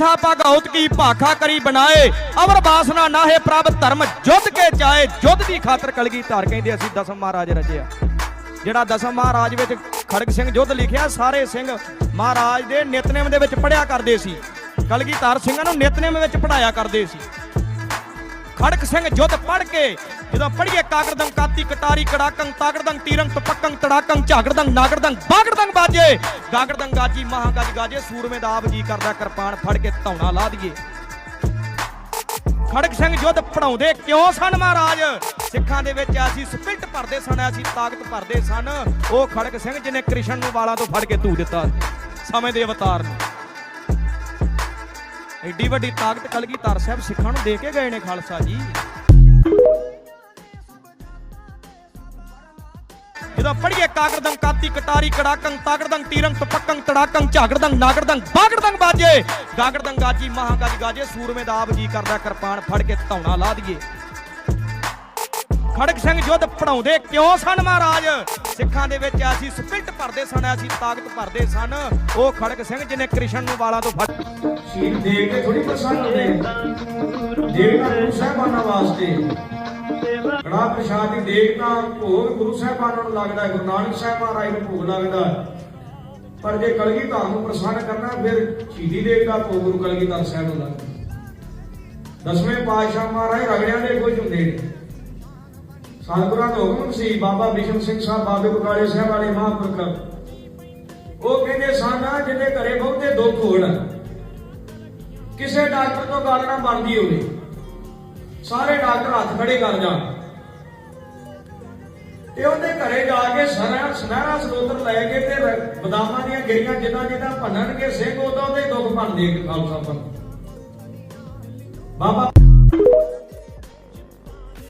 ਥਾ ਭਗਉਤ ਕੀ ਭਾਖਾ ਕਰੀ ਬਣਾਏ। ਅਵਰ ਬਾਸਨਾ ਨਾਹੇ ਪ੍ਰਭ, ਧਰਮ ਜੁੱਧ ਕੇ ਜਾਏ। ਜੁੱਧ ਦੀ ਖਾਤਰ ਕਲਗੀ ਧਾਰ ਕਹਿੰਦੇ ਅਸੀਂ ਦਸਮ ਮਹਾਰਾਜ ਰਚਿਆ ਜਿਹੜਾ ਦਸਮ ਮਹਾਰਾਜ ਵਿੱਚ ਖੜਗ ਸਿੰਘ ਜੁੱਧ ਲਿਖਿਆ, ਸਾਰੇ ਸਿੰਘ ਮਹਾਰਾਜ ਦੇ ਨਿਤਨੇਮ ਦੇ ਵਿੱਚ ਪੜਿਆ ਕਰਦੇ ਸੀ। ਕਲਗੀ ਧਾਰ ਸਿੰਘਾਂ ਨੂੰ ਨਿਤਨੇਮ ਵਿੱਚ ਪੜਾਇਆ ਕਰਦੇ ਸੀ। ਖੜਕ ਸਿੰਘ ਜੁੱਧ ਪੜ ਕੇ, ਜਦੋਂ ਪੜੀਏ ਕਾਗਰਦੰ ਕਾਤੀ ਕਟਾਰੀ ਕੜਾਕੰ ਤਾਗੜਦੰ ਤੀਰੰ ਤਪਕੰ ਤੜਾਕੰ ਝਾਗੜਦੰ ਨਾਗੜਦੰ ਬਾਗੜਦੰ ਬਾਜੇ। ਗਾਗੜਦੰ ਗਾਜੀ, ਮਹਾਗਜ ਗਾਜੇ, ਸੂਰਮੇ ਦਾ ਆਪ ਜੀ ਕਰਦਾ ਕਿਰਪਾਨ, ਫੜ ਕੇ ਧੌਣਾ ਲਾ ਦਈਏ। ਖੜਕ ਸਿੰਘ ਯੁੱਧ ਪੜਾਉਂਦੇ ਕਿਉਂ ਸਨ ਮਹਾਰਾਜ? ਸਿੱਖਾਂ ਦੇ ਵਿੱਚ ਐਸੀ ਸਪਿਰਟ ਭਰਦੇ ਸਨ, ਐਸੀ ਤਾਕਤ ਭਰਦੇ ਸਨ। ਉਹ ਖੜਕ ਸਿੰਘ ਜਿਹਨੇ ਕ੍ਰਿਸ਼ਨ ਨੂੰ ਵਾਲਾਂ ਤੋਂ ਫੜ ਕੇ ਧੂ ਦਿੱਤਾ ਸਮੇਂ ਦੇ ਅਵਤਾਰ ਨੂੰ। ਐਡੀ ਵੱਡੀ ਤਾਕਤ ਕਲਗੀ ਧਰ ਸਾਹਿਬ ਸਿੱਖਾਂ ਨੂੰ ਦੇ ਕੇ ਗਏ ਨੇ ਖਾਲਸਾ ਜੀ। ਜਦੋਂ ਪੜੀਏ ਕਾਗਰਦੰ ਕਾਤੀ ਕਟਾਰੀ ਕੜਾਕੰ ਤਾਗੜਦੰ ਤੀਰੰ ਤਪਕੰ ਤੜਾਕੰ ਝਾਗੜਦੰ ਨਾਗੜਦੰ ਬਾਗੜਦੰ ਬਾਜੇ। ਗਾਗੜਦੰ ਗਾਜੀ, ਮਹਾਗਜ ਗਾਜੇ, ਸੂਰਮੇ ਦਾ ਆਪ ਜੀ ਕਰਦਾ ਕਿਰਪਾਨ, ਫੜ ਕੇ ਧੌਣਾ ਲਾ ਦਈਏ। ਖੜਕ ਸਿੰਘ ਯੁੱਧ ਪੜਾਉਂਦੇ ਕਿਉਂ ਸਨ ਮਹਾਰਾਜ? ਸਿੱਖਾਂ ਦੇ ਵਿੱਚ ਐਸੀ ਸਪਿਰਟ ਭਰਦੇ ਸਨ ਐਸੀ ਤਾਕਤ ਭਰਦੇ ਸਨ। ਉਹ ਖੜਕ ਸਿੰਘ ਜਿਹਨੇ ਕ੍ਰਿਸ਼ਨ ਨੂੰ ਵਾਲਾਂ ਤੋਂ ਫੜ ਸ਼ਹੀਦ ਦੇਖ ਕੇ ਥੋੜੀ ਪ੍ਰਸੰਨ ਹੁੰਦੇ। ਦੇਵਤਾ ਗੁਰੂ ਸਾਹਿਬਾਨਾਂ ਵਾਸਤੇ। ਕੜਾ ਪ੍ਰਸ਼ਾਦ ਦੀ ਦੇਖ ਭੋਗ ਗੁਰੂ ਸਾਹਿਬਾਨਾਂ ਨੂੰ ਲੱਗਦਾ, ਗੁਰੂ ਨਾਨਕ ਸਾਹਿਬ ਮਹਾਰਾਜ ਨੂੰ ਭੋਗ ਲੱਗਦਾ। ਪਰ ਜੇ ਕਲਗੀ ਕਲਗੀਧਰ ਨੂੰ ਪ੍ਰਸੰਨ ਕਰਨਾ, ਫਿਰ ਸ਼ਹੀਦੀ ਦੇਖ ਭੋਗ ਗੁਰੂ ਕਲਗੀ ਕਲਗੀਧਰ ਸਾਹਿਬ ਨੂੰ ਲੱਗਦਾ। ਦਸਵੇਂ ਪਾਤਸ਼ਾਹ ਮਹਾਰਾਜ ਰਗੜਿਆਂ ਦੇ ਕੁਝ ਹੁੰਦੇ ਨੇ। ਸਤਿਗੁਰਾਂ ਦਾ ਹੁਕਮ ਸੀ, ਬਾਬਾ ਬਿਸ਼ਨ ਸਿੰਘ ਸਾਹਿਬ, ਬਾਬੇ ਬਕਾਲੇ ਸਾਹਿਬ ਵਾਲੇ ਮਹਾਂਪੁਰਖ। ਉਹ ਕਹਿੰਦੇ ਸਨ ਜਿਹਦੇ ਘਰੇ ਬਹੁਤੇ ਦੁੱਖ ਹੋਣ, ਕਿਸੇ ਡਾਕਟਰ ਤੋਂ ਗੱਲ ਨਾ ਬਣਦੀ ਹੋਵੇ। ਸਾਰੇ ਡਾਕਟਰ ਹੱਥ ਖੜੇ ਕਰ ਜਾਣ। ਤੇ ਉਹਦੇ ਘਰੇ ਜਾ ਕੇ ਸਰਾ ਸੁਨਹਿਰਾ ਸਰੋਤਰ ਲੈ ਕੇ ਤੇ ਬਦਾਮਾਂ ਦੀਆਂ ਗਿਰੀਆਂ ਜਿੱਦਾਂ ਜਿੱਦਾਂ ਭੰਨਣਗੇ, ਸਿੰਘ ਉਦੋਂ ਦੇ ਦੁੱਖ ਭੰਨਦੇ ਖਾਲਸਾ ਪੰਥ। ਬਾਬਾ